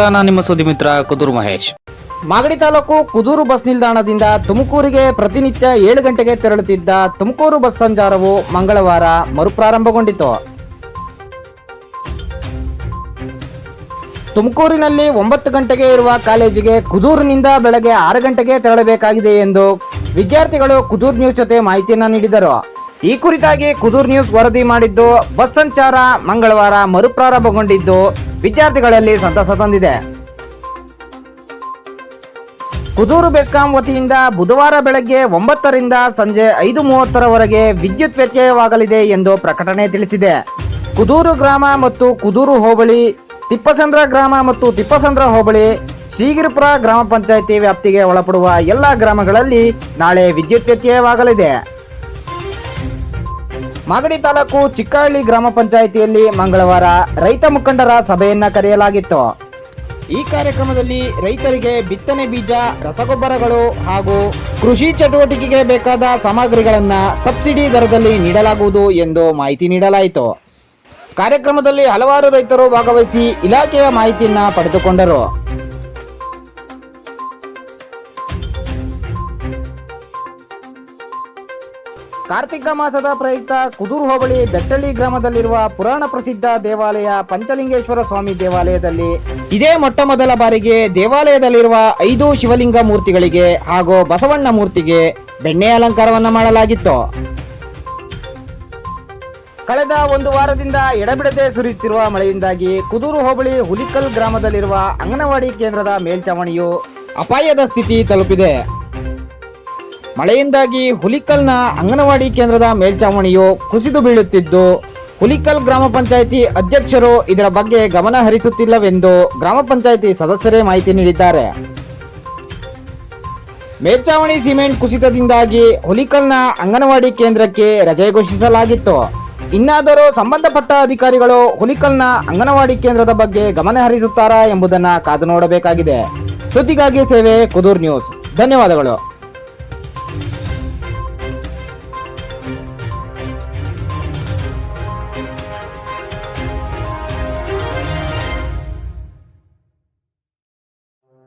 ನಾನು ನಿಮ್ಮ ಸುದ್ದಿ ಮಿತ್ರ, ಕುದೂರು ಮಹೇಶ್. ಮಾಗಡಿ ತಾಲೂಕು ಕುದೂರು ಬಸ್ ನಿಲ್ದಾಣದಿಂದ ತುಮಕೂರಿಗೆ ಪ್ರತಿನಿತ್ಯ ಏಳು ಗಂಟೆಗೆ ತೆರಳುತ್ತಿದ್ದ ತುಮಕೂರು ಬಸ್ ಸಂಚಾರವು ಮಂಗಳವಾರ ಮರುಪ್ರಾರಂಭಗೊಂಡಿತು. ತುಮಕೂರಿನಲ್ಲಿ ಒಂಬತ್ತು ಗಂಟೆಗೆ ಇರುವ ಕಾಲೇಜಿಗೆ ಕುದೂರಿನಿಂದ ಬೆಳಗ್ಗೆ ಆರು ಗಂಟೆಗೆ ತೆರಳಬೇಕಾಗಿದೆ ಎಂದು ವಿದ್ಯಾರ್ಥಿಗಳು ಕುದೂರ್ ನ್ಯೂಸ್ ಜೊತೆ ಮಾಹಿತಿಯನ್ನು ನೀಡಿದರು. ಈ ಕುರಿತಾಗಿ ಕುದೂರ್ ನ್ಯೂಸ್ ವರದಿ ಮಾಡಿದ್ದು ಬಸ್ ಸಂಚಾರ ಮಂಗಳವಾರ ಮರುಪ್ರಾರಂಭಗೊಂಡಿದ್ದು ವಿದ್ಯಾರ್ಥಿಗಳಲ್ಲಿ ಸಂತಸ ತಂದಿದೆ. ಕುದೂರು ಬೆಸ್ಕಾಂ ವತಿಯಿಂದ ಬುಧವಾರ ಬೆಳಗ್ಗೆ ಒಂಬತ್ತರಿಂದ ಸಂಜೆ ಐದು ಮೂವತ್ತರವರೆಗೆ ವಿದ್ಯುತ್ ವ್ಯತ್ಯಯವಾಗಲಿದೆ ಎಂದು ಪ್ರಕಟಣೆ ತಿಳಿಸಿದೆ. ಕುದೂರು ಗ್ರಾಮ ಮತ್ತು ಕುದೂರು ಹೋಬಳಿ, ತಿಪ್ಪಸಂದ್ರ ಗ್ರಾಮ ಮತ್ತು ತಿಪ್ಪಸಂದ್ರ ಹೋಬಳಿ, ಶ್ರೀಗಿರಿಪುರ ಗ್ರಾಮ ಪಂಚಾಯಿತಿ ವ್ಯಾಪ್ತಿಗೆ ಒಳಪಡುವ ಎಲ್ಲ ಗ್ರಾಮಗಳಲ್ಲಿ ನಾಳೆ ವಿದ್ಯುತ್ ವ್ಯತ್ಯಯವಾಗಲಿದೆ. ಮಾಗಡಿ ತಾಲೂಕು ಚಿಕ್ಕಹಳ್ಳಿ ಗ್ರಾಮ ಪಂಚಾಯಿತಿಯಲ್ಲಿ ಮಂಗಳವಾರ ರೈತ ಮುಖಂಡರ ಸಭೆಯನ್ನ ಕರೆಯಲಾಗಿತ್ತು. ಈ ಕಾರ್ಯಕ್ರಮದಲ್ಲಿ ರೈತರಿಗೆ ಬಿತ್ತನೆ ಬೀಜ, ರಸಗೊಬ್ಬರಗಳು ಹಾಗೂ ಕೃಷಿ ಚಟುವಟಿಕೆಗೆ ಬೇಕಾದ ಸಾಮಗ್ರಿಗಳನ್ನ ಸಬ್ಸಿಡಿ ದರದಲ್ಲಿ ನೀಡಲಾಗುವುದು ಎಂದು ಮಾಹಿತಿ ನೀಡಲಾಯಿತು. ಕಾರ್ಯಕ್ರಮದಲ್ಲಿ ಹಲವಾರು ರೈತರು ಭಾಗವಹಿಸಿ ಇಲಾಖೆಯ ಮಾಹಿತಿಯನ್ನ ಪಡೆದುಕೊಂಡರು. ಕಾರ್ತಿಕ ಮಾಸದ ಪ್ರಯುಕ್ತ ಕುದೂರು ಹೋಬಳಿ ಬೆಟ್ಟಳ್ಳಿ ಗ್ರಾಮದಲ್ಲಿರುವ ಪುರಾಣ ಪ್ರಸಿದ್ಧ ದೇವಾಲಯ ಪಂಚಲಿಂಗೇಶ್ವರ ಸ್ವಾಮಿ ದೇವಾಲಯದಲ್ಲಿ ಇದೇ ಮೊಟ್ಟ ಮೊದಲ ಬಾರಿಗೆ ದೇವಾಲಯದಲ್ಲಿರುವ ಐದು ಶಿವಲಿಂಗ ಮೂರ್ತಿಗಳಿಗೆ ಹಾಗೂ ಬಸವಣ್ಣ ಮೂರ್ತಿಗೆ ಬೆಣ್ಣೆ ಅಲಂಕಾರವನ್ನು ಮಾಡಲಾಗಿತ್ತು. ಕಳೆದ ಒಂದು ವಾರದಿಂದ ಎಡಬಿಡದೆ ಸುರಿಯುತ್ತಿರುವ ಮಳೆಯಿಂದಾಗಿ ಕುದೂರು ಹೋಬಳಿ ಹುಲಿಕಲ್ ಗ್ರಾಮದಲ್ಲಿರುವ ಅಂಗನವಾಡಿ ಕೇಂದ್ರದ ಮೇಲ್ಚಾವಣಿಯು ಅಪಾಯದ ಸ್ಥಿತಿ ತಲುಪಿದೆ. ಮಳೆಯಿಂದಾಗಿ ಹುಲಿಕಲ್ನ ಅಂಗನವಾಡಿ ಕೇಂದ್ರದ ಮೇಲ್ಚಾವಣಿಯು ಕುಸಿದು ಬೀಳುತ್ತಿದ್ದು, ಹುಲಿಕಲ್ ಗ್ರಾಮ ಪಂಚಾಯಿತಿ ಅಧ್ಯಕ್ಷರು ಇದರ ಬಗ್ಗೆ ಗಮನ ಹರಿಸುತ್ತಿಲ್ಲವೆಂದು ಗ್ರಾಮ ಪಂಚಾಯಿತಿ ಸದಸ್ಯರೇ ಮಾಹಿತಿ ನೀಡಿದ್ದಾರೆ. ಮೇಲ್ಚಾವಣಿ ಸಿಮೆಂಟ್ ಕುಸಿತದಿಂದಾಗಿ ಹುಲಿಕಲ್ನ ಅಂಗನವಾಡಿ ಕೇಂದ್ರಕ್ಕೆ ರಜೆ ಘೋಷಿಸಲಾಗಿತ್ತು. ಇನ್ನಾದರೂ ಸಂಬಂಧಪಟ್ಟ ಅಧಿಕಾರಿಗಳು ಹುಲಿಕಲ್ನ ಅಂಗನವಾಡಿ ಕೇಂದ್ರದ ಬಗ್ಗೆ ಗಮನ ಹರಿಸುತ್ತಾರಾ ಎಂಬುದನ್ನು ಕಾದು ನೋಡಬೇಕಾಗಿದೆ. ಸುದ್ದಿಗಾಗಿ ಸೇವೆ ಕುದೂರ್ ನ್ಯೂಸ್. ಧನ್ಯವಾದಗಳು.